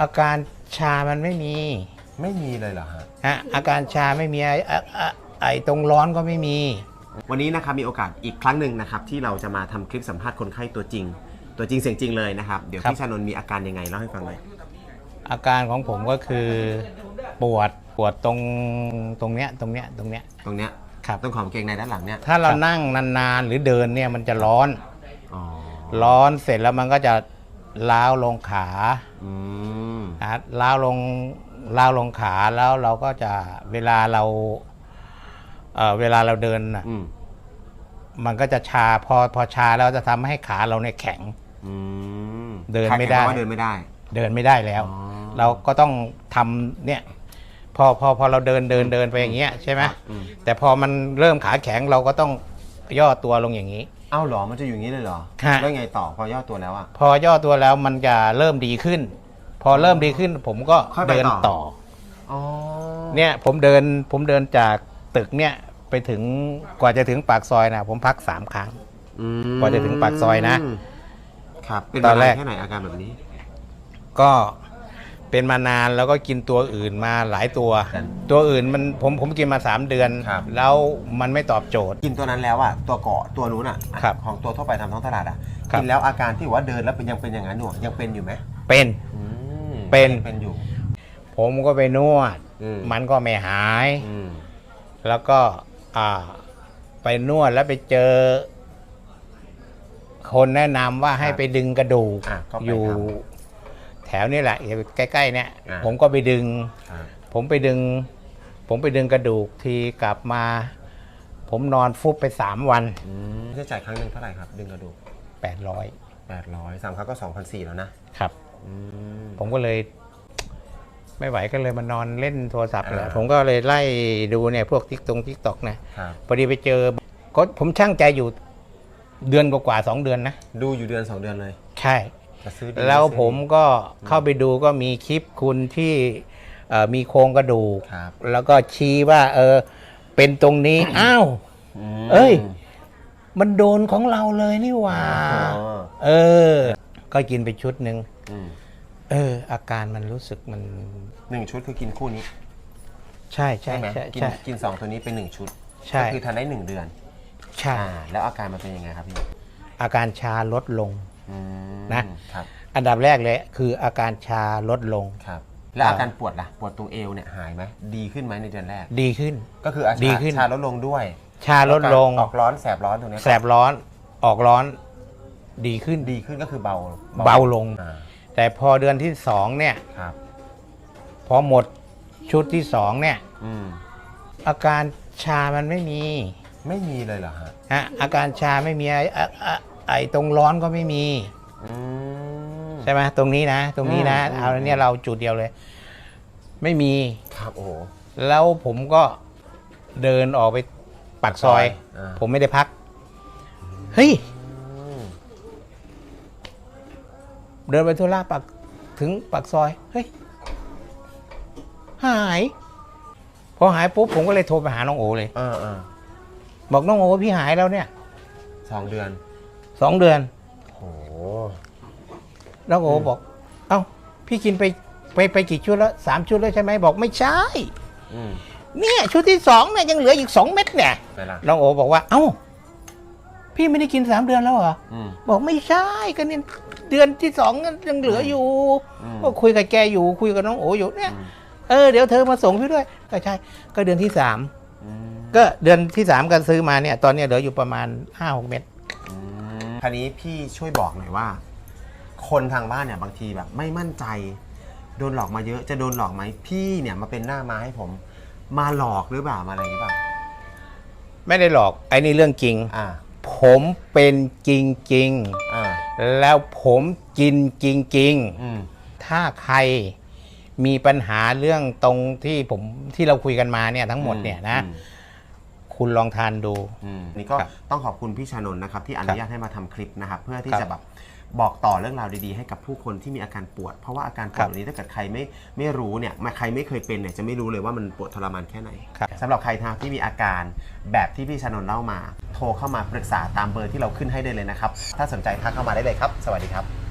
อาการชามันไม่มีไม่มีเลยเหรอฮะ ฮะอาการชาไม่มีไอ้ไอ้ไอ้ไอ้ตรงร้อนก็ไม่มี วันนี้นะครับมีโอกาสอีกครั้งหนึ่งนะครับที่เราจะมาทำคลิปสัมภาษณ์คนไข้ตัวจริง ตัวจริงเสียงจริงเลยนะครับ เดี๋ยวครับ พี่ชานนท์มีอาการยังไงเล่าให้ฟังหน่อยอาการของผมก็คือปวดปวดตรงตรงเนี้ยตรงเนี้ยตรงเนี้ย ตรงเนี้ยครับตรงของกางเกงในด้านหลังเนี่ยถ้าเรานั่งนานๆหรือเดินเนี่ยมันจะร้อน อ๋อร้อนเสร็จแล้วมันก็จะล้าวลงขา อืม นะฮะล้าวลงล้าวลงขาแล้วเราก็จะเวลาเราเอ่อเวลาเราเดินน่ะอืมมันก็จะชาพอพอชาแล้วจะทำให้ขาเราเนี่ยแข็ง อืมเดินไม่ได้ใครๆว่าเดินไม่ได้ เดินไม่ได้แล้ว อ๋อ เราก็ต้องทำเนี่ย พอพอพอเราเดินเดินเดินไปอย่างเงี้ยใช่ไหมอืมแต่พอมันเริ่มขาแข็งเราก็ต้องย่อตัวลงอย่างนี้ เอ้าเหรอมันจะอยู่อย่างนี้เลยเหรอฮะ แล้วไงต่อพอย่อตัวแล้วอะ พอย่อตัวแล้วมันจะเริ่มดีขึ้น พอเริ่มดีขึ้นผมก็ค่อยไปเดินต่อต่อ อ๋อเนี่ยผมเดินผมเดินจากตึกเนี่ยไปถึงกว่าจะถึงปากซอยนะผมพักสามครั้ง อืมกว่าจะถึงปากซอยนะครับเป็นตมาอนแรนากนแค่ไหนอาการแบบนี้ ก็เป็นมานานแล้วก็กินตัวอื่นมาหลายตัว ครับตัวอื่นมันผมผมกินมาสามเดือน ครับ แล้วมันไม่ตอบโจทย์ กินตัวนั้นแล้วอะตัวเกาะตัวนู้นอะครับของตัวทั่วไปทำท้องตลาดอะครับ กินแล้วอาการที่ว่าเดินแล้วเป็นยังเป็นอย่างนั้นอยู่ยังเป็นอยู่ไหมเป็น อืม เป็นยังเป็นอยู่ ผมก็ไปนวด อืม มันก็ไม่หาย อืมแล้วก็อ่าไปนวดแล้วไปเจอ คนแนะนำว่าให้ไปดึงกระดูกอะก็ไปอยู่ทแถวนี้แหละอยู่ใกล้ ๆ เนี่ย อ่าผมก็ไปดึงำครับ ผมไปดึง ผมไปดึงกระดูกทีกลับมา ผมนอนฟุบไปสามวันอืมค่าใช้จ่ายครั้งหนึ่งเท่าไหร่ครับ ดึงกระดูกแปดร้อยแปดร้อยสามครั้งก็สองพันสี่แล้วนะ ครับอืม ผมก็เลย ไม่ไหวก็เลยมานอนเล่นโทรศัพท์เลยอ่าผมก็เลยไล่ดูเนี่ยพวกทิกตงทิกตอกนะครับ พอดีไปเจอก็ผมช่างใจอยู่เดือนกว่าๆสองเดือนนะ ดูอยู่เดือนสองเดือนเลยใช่ จะซื้อดีแล้วไซื้อผมก็เข้าไปดูก็มีคลิปคุณที่เอ่อมีโครงกระดูก ครับแล้วก็ชี้ว่า เออ เป็นตรงนี้ อ้าว มเอ้ย มันโดนของเราเลยนี่หว่า อ๋อ เออ ก็กินไปชุดหนึ่งอืมเออ อาการมันรู้สึกมัน หนึ่งชุดคือกินคู่นี้ใช่ใช่ใช่ไหมใช่กินใช่ กินสองตัวนี้เป็นหนึ่งชุดใช่ ก็คือทานได้หนึ่งเดือนใช่อ่าแล้วอาการมันเป็นยังไงครับพี่อาการชาลดลง อืมนะ ครับอันดับแรกเลย คืออาการชาลดลง ครับ แล้วอาการปวดล่ะปวดตรงเอวเนี่ยหายไหมดีขึ้นไหมในเดือนแรก ดีขึ้น ก็คืออาดีชาขึ้น ชาลดลงด้วยชาลดลง ออกร้อนแสบร้อนตรงเนี้ย แสบร้อนออกร้อน ดีขึ้นดีขึ้นก็คือเบาเบาลง อ่าแต่พอเดือนที่สองเนี่ย ครับ พอหมดชุดที่สองเนี่ย อืมอาการชามันไม่มีไม่มีเลยเหรอฮะฮะอาการชาไม่มีไอ้ไอ้ไอ้ไอ้ตรงร้อนก็ไม่มี อืม ใช่ไหมตรงนี้นะ ตรงนี้นะ อืม เอาเนี่ยเราจุดเดียวเลย ไม่มี ครับโอ้โห แล้วผมก็เดินออกไปปากซอยอ่า ผมไม่ได้พัก เฮ้ย อืม เดินไปทุระปากถึงปากซอย เฮ้ย หาย พอหายปุ๊บผมก็เลยโทรไปหาน้องโอเลย เออเออบอกน้องโอพี่หายแล้วเนี่ยสองเดือนสองเดือนโอ้โห น้องโอบอก เอ้า พี่กินไปไปไปกี่ชุดแล้วสามชุดแล้วใช่ไหมบอกไม่ใช่ อืมเนี่ยชุดที่สองเนี่ยยังเหลืออีกสองเม็ดเนี่ย ไปละน้องโอบอกว่า เอ้า พี่ไม่ได้กินสามเดือนแล้วเหรออืม บอกไม่ใช่ก็เนี่ยเดือนที่สองยังเหลืออยู่อืม ก็คุยกับแกอยู่คุยกับน้องโออยู่เนี่ยอืมเออเดี๋ยวเธอมาส่งพี่ด้วยก็ใช่ก็เดือนที่สามอืมก็เดือนที่สามก็ซื้อมาเนี่ย ตอนเนี้ยเหลืออยู่ประมาณห้าหกเม็ด อืมคราวนี้พี่ช่วยบอกหน่อยว่า คนทางบ้านเนี่ยบางทีแบบไม่มั่นใจ โดนหลอกมาเยอะจะโดนหลอกไหมพี่เนี่ยมาเป็นหน้ามาให้ผม มาหลอกหรือเปล่ามาอะไรหรือเปล่า ไม่ได้หลอกไอ้นี่เรื่องจริง อ่า ผมเป็นจริงจริงอ่าๆ แล้วผมกินจริง อืมๆ ถ้าใครมีปัญหาเรื่องตรงที่ผมที่เราคุยกันมาเนี่ยทั้งหมดเนี่ยนะอืมคุณลองทานดู อืมนี่ก็ครับต้องขอบคุณพี่ชานนท์นะครับที่อนุญาตให้มาทำคลิปนะครับเพื่อที่ครับจะแบบ บอกต่อเรื่องราวดีๆ ให้กับผู้คนที่มีอาการปวด เพราะว่าอาการปวครัดบแบบนี้ถ้าเกิดใครไม่ไม่รู้เนี่ยมาใครไม่เคยเป็นเนี่ยจะไม่รู้เลยว่ามันปวดทรมานแค่ไหนครับสำหรับใครนะครับที่มีอาการแบบที่พี่ชานนท์เล่ามา โทรเข้ามาปรึกษาตามเบอร์ที่เราขึ้นให้ได้เลยนะครับถ้าสนใจทักเข้ามาได้เลยครับ สวัสดีครับ